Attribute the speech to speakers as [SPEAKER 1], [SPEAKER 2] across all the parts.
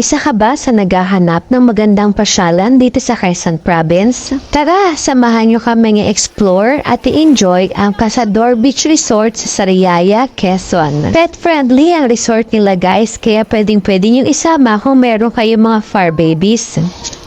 [SPEAKER 1] Isa ka ba sa naghahanap ng magandang pasyalan dito sa Quezon Province? Tara, samahan niyo kami explore at i-enjoy ang Casador Beach Resort sa Sariaya, Quezon. Pet-friendly ang resort nila guys, kaya pwedeng-pwede niyong isama kung meron kayong mga fur babies.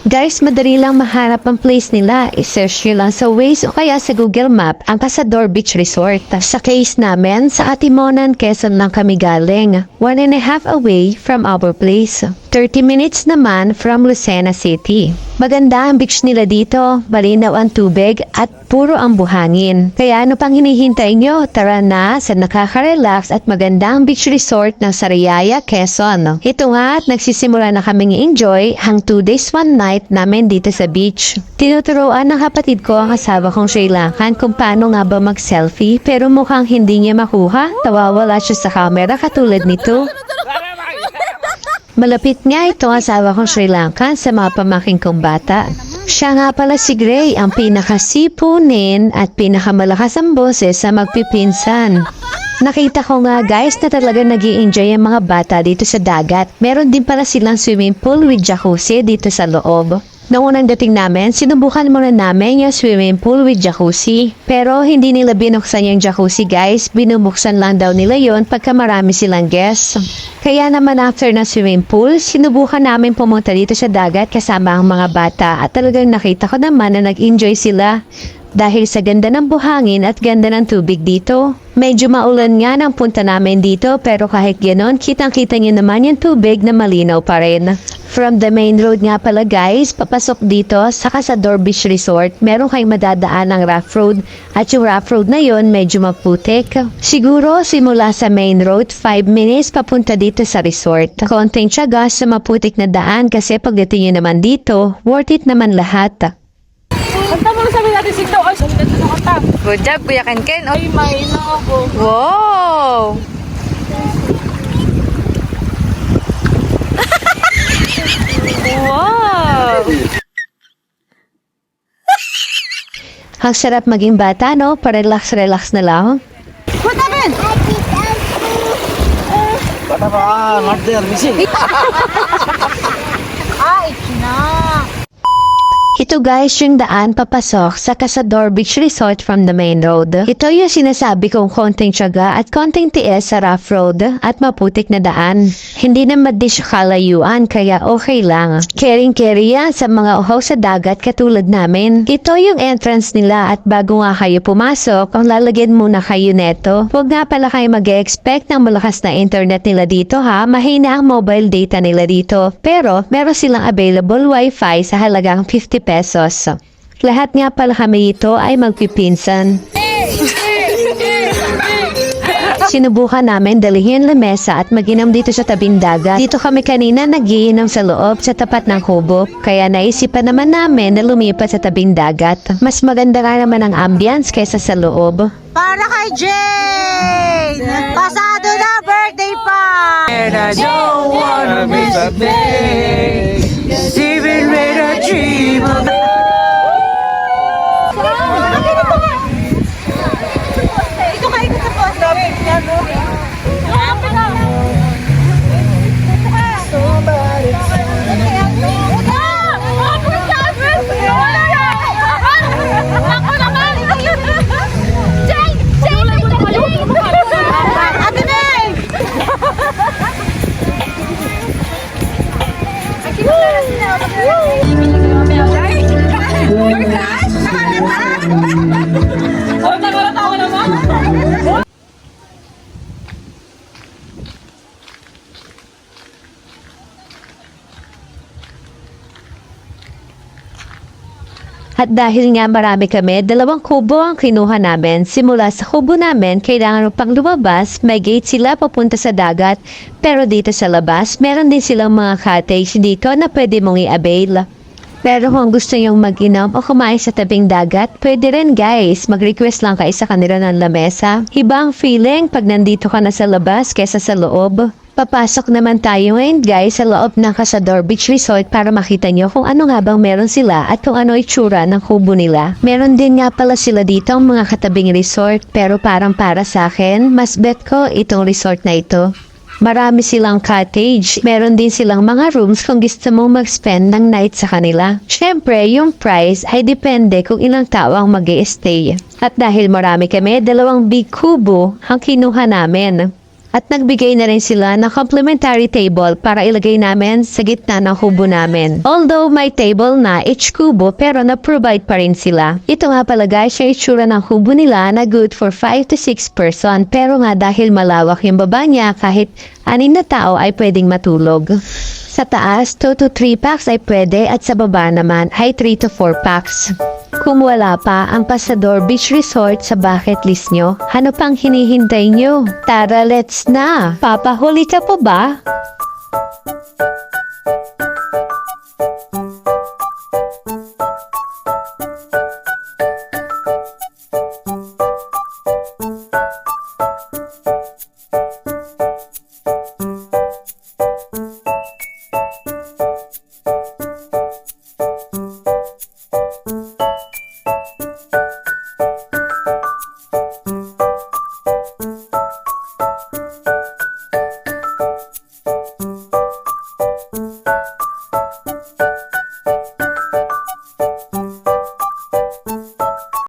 [SPEAKER 1] Guys, madali lang mahanap ang place nila. I-search nyo lang sa Waze o kaya sa Google Map ang Casador Beach Resort. Sa case namin, sa Atimonan, Quezon lang kami galing. One and a half away from our place. 30 minutes naman from Lucena City. Maganda ang beach nila dito, malinaw ang tubig at puro ang buhangin. Kaya ano pang hinihintay nyo? Tara na sa nakaka-relax at magandang beach resort ng Sariaya, Quezon. Ito nga at nagsisimula na kaming enjoy hang 2 days 1 night namin dito sa beach. Tinuturoan ng kapatid ko ang asawa kong Sri Lankan kung paano nga ba mag-selfie pero mukhang hindi niya makuha. Tawawala siya sa camera katulad nito. Malapit nga ito asawa kong Sri Lankan sa mga pamaking kong bata. Siya nga pala si Gray, ang pinakasipunin at pinakamalakas ang boses sa magpipinsan. Nakita ko nga guys na talaga nag enjoy ang mga bata dito sa dagat. Meron din pala silang swimming pool with jacuzzi dito sa loob. Noong unang dating namin, sinubukan muna namin yung swimming pool with jacuzzi. Pero hindi nila binuksan yung jacuzzi guys, binubuksan lang daw nila yon pagka marami silang guests. Kaya naman after na swimming pool, sinubukan namin pumunta dito sa dagat kasama ang mga bata at talagang nakita ko naman na nag-enjoy sila. Dahil sa ganda ng buhangin at ganda ng tubig dito. Medyo maulan nga ng punta namin dito pero kahit ganon, kitang-kita niyo naman yung tubig na malinaw pa rin. From the main road nga pala guys, papasok dito sa Casador Beach Resort, meron kayong madadaan ng rough road at yung rough road na yon medyo maputik. Siguro simula sa main road, 5 minutes papunta dito sa resort. Konting tiyaga sa maputik na daan kasi pagdating nyo naman dito, worth it naman lahat.
[SPEAKER 2] Kanta mo lang sabi natin sigdaw. Ay, sabi natin sa kanta.
[SPEAKER 3] Good job, Kuya Ken Ken.
[SPEAKER 2] Ay, may ako.
[SPEAKER 3] Wow! wow!
[SPEAKER 1] Ang sarap maging bata, no? Pa-relax-relax na lang.
[SPEAKER 2] What happened?
[SPEAKER 4] Bata pa, not there, missing.
[SPEAKER 2] Ah, it's na.
[SPEAKER 1] Ito guys yung daan papasok sa Casador Beach Resort from the main road. Ito yung sinasabi kong konting tiyaga at konting tiis sa rough road at maputik na daan. Hindi na madish kalayuan kaya okay lang. Caring-carry yan sa mga uhaw sa dagat katulad namin. Ito yung entrance nila at bago nga kayo pumasok, ang lalagyan muna kayo neto. Huwag nga pala kayo mag expect ng malakas na internet nila dito ha. Mahina ang mobile data nila dito. Pero meron silang available wifi sa halagang 50 pesos. Lahat nga pala kami ito ay magpipinsan. Sinubukan namin dalhin lamesa at maginom dito sa tabing dagat. Dito kami kanina nagiinom sa loob sa tapat ng kubo. Kaya naisipan naman namin na lumipat sa tabing dagat. Mas maganda nga naman ang ambience kaysa sa loob.
[SPEAKER 2] Para kay Jane! Pasado na birthday pa!
[SPEAKER 3] And I don't wanna miss a day. Steven made a dream of
[SPEAKER 1] At dahil nga marami kami, dalawang kubo ang kinuha namin. Simula sa kubo namin, kailangan pang lumabas, may gate sila papunta sa dagat. Pero dito sa labas, meron din silang mga cottage dito na pwede mong i-avail. Pero kung gusto nyong mag-inom o kumain sa tabing dagat, pwede rin guys. Mag-request lang kayo sa kanila ng lamesa. Iba ang feeling pag nandito ka na sa labas kesa sa loob. Papasok naman tayo ngayon guys sa loob ng Casador Beach Resort para makita nyo kung ano nga bang meron sila at kung ano itsura ng kubo nila. Meron din nga pala sila dito ang mga katabing resort pero parang para sa akin, mas bet ko itong resort na ito. Marami silang cottage. Meron din silang mga rooms kung gusto mong mag-spend ng night sa kanila. Siyempre, yung price ay depende kung ilang tao ang mag stay At dahil marami kami, dalawang big kubo ang kinuha namin. At nagbigay na rin sila ng complimentary table para ilagay namin sa gitna ng kubo namin. Although may table na each kubo pero na-provide pa rin sila. Ito nga pala guys, yung itsura ng kubo nila na good for 5 to 6 person. Pero nga dahil malawak yung baba niya kahit anin na tao ay pwedeng matulog. Sa taas, 2 to 3 packs ay pwede at sa baba naman ay 3 to 4 packs. Kung wala pa ang Pasador Beach Resort sa bucket list nyo, ano pang hinihintay nyo? Tara, let's na! Papahuli ka pa ba?